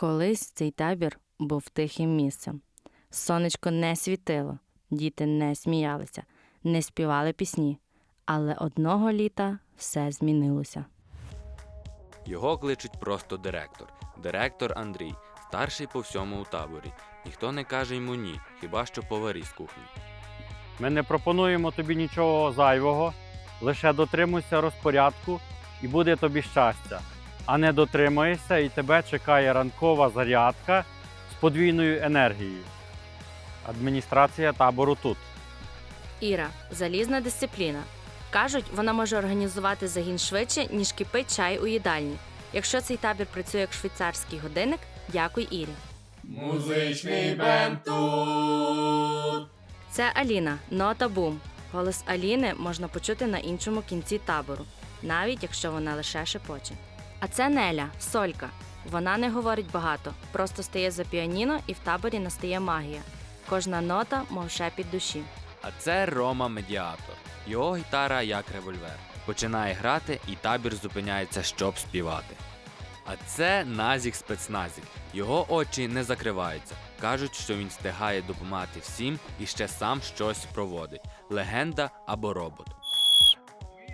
Колись цей табір був тихим місцем. Сонечко не світило, діти не сміялися, не співали пісні. Але одного літа все змінилося. Його кличуть просто директор. Директор Андрій, старший по всьому у таборі. Ніхто не каже йому ні, хіба що поварі з кухні. Ми не пропонуємо тобі нічого зайвого, лише дотримуйся розпорядку і буде тобі щастя. А не дотримуєшся і тебе чекає ранкова зарядка з подвійною енергією. Адміністрація табору тут. Іра залізна дисципліна. Кажуть, вона може організувати загін швидше, ніж кипить чай у їдальні. Якщо цей табір працює як швейцарський годинник, дякуй Ірі. Музичний бенд тут. Це Аліна, нота бум. Голос Аліни можна почути на іншому кінці табору, навіть якщо вона лише шепоче. А це Неля, солька. Вона не говорить багато, просто стає за піаніно і в таборі настає магія. Кожна нота, мов шепіт душі. А це Рома Медіатор. Його гітара як револьвер. Починає грати, і табір зупиняється, щоб співати. А це Назік спецназік. Його очі не закриваються. Кажуть, що він встигає допомагати всім і ще сам щось проводить. Легенда або робот.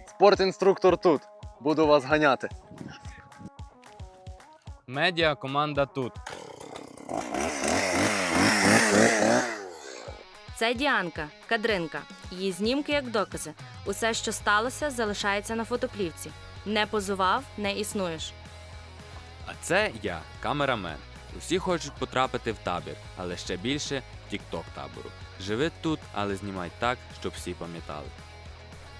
Спортінструктор тут. Буду вас ганяти. Медіа команда тут. Це Діанка, кадринка. Її знімки як докази. Усе, що сталося, залишається на фотоплівці. Не позував, не існуєш. А це я, камерамен. Усі хочуть потрапити в табір, але ще більше в тік-ток табору. Живи тут, але знімай так, щоб всі пам'ятали.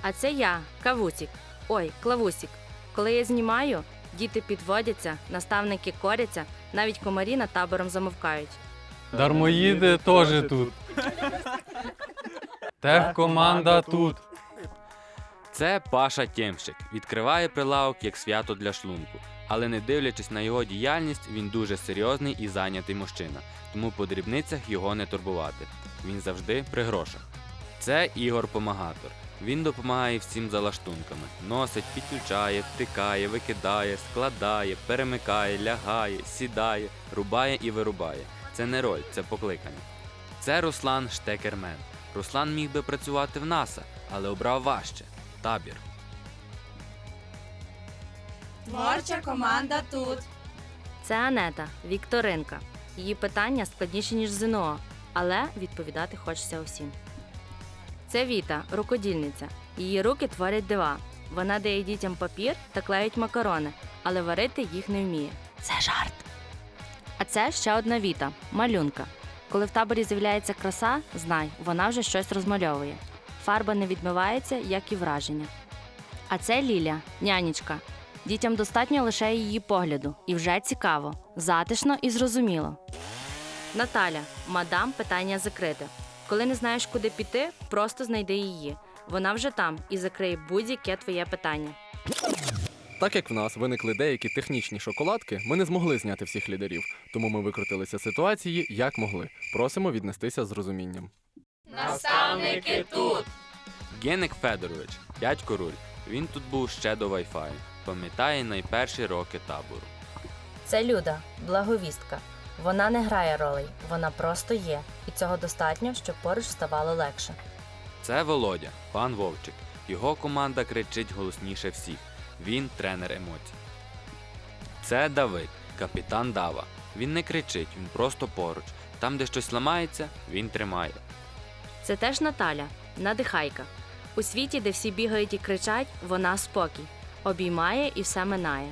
А це я, кавусік. Ой, клавусік. Коли я знімаю, діти підводяться, наставники коряться, навіть комарі над табором замовкають. Дармоїди теж тут. Техкоманда тут. Це Паша Тємщик. Відкриває прилавок як свято для шлунку. Але не дивлячись на його діяльність, він дуже серйозний і зайнятий мужчина, тому по дрібницях його не турбувати. Він завжди при грошах. Це Ігор Помагатор. Він допомагає всім за лаштунками. Носить, підключає, втикає, викидає, складає, перемикає, лягає, сідає, рубає і вирубає. Це не роль, це покликання. Це Руслан Штекермен. Руслан міг би працювати в НАСА, але обрав важче табір. Творча команда тут. Це Анета, Вікторинка. Її питання складніші, ніж ЗНО, але відповідати хочеться усім. Це Віта, рукодільниця. Її руки творять дива. Вона дає дітям папір та клеїть макарони, але варити їх не вміє. Це жарт. А це ще одна Віта, малюнка. Коли в таборі з'являється краса, знай, вона вже щось розмальовує. Фарба не відмивається, як і враження. А це Ліля, нянечка. Дітям достатньо лише її погляду, і вже цікаво, затишно і зрозуміло. Наталя, мадам, питання закрите. Коли не знаєш, куди піти, просто знайди її. Вона вже там і закриє будь-яке твоє питання. Так як в нас виникли деякі технічні шоколадки, ми не змогли зняти всіх лідерів, тому ми викрутилися з ситуації як могли. Просимо віднестися з розумінням. Наставники тут. Геник Федорович, дядько Руль. Він тут був ще до Wi-Fi. Пам'ятає найперші роки табору. Це Люда, благовістка. Вона не грає ролей, вона просто є, і цього достатньо, щоб поруч ставало легше. Це Володя, пан Вовчик. Його команда кричить голосніше всіх. Він тренер емоцій. Це Давид, капітан Дава. Він не кричить, він просто поруч. Там, де щось ламається, він тримає. Це теж Наталя, надихайка. У світі, де всі бігають і кричать, вона спокій, обіймає і все минає.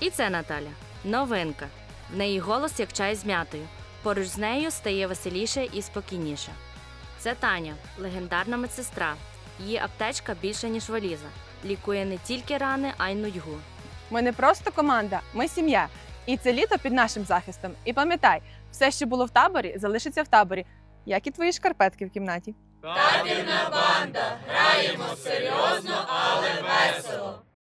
І це Наталя, новинка. В неї голос як чай з м'ятою. Поруч з нею стає веселіше і спокійніше. Це Таня, легендарна медсестра. Її аптечка більша, ніж валіза. Лікує не тільки рани, а й нудьгу. Ми не просто команда, ми сім'я. І це літо під нашим захистом. І пам'ятай, все, що було в таборі, залишиться в таборі, як і твої шкарпетки в кімнаті. Табірна банда. Граємо серйозно,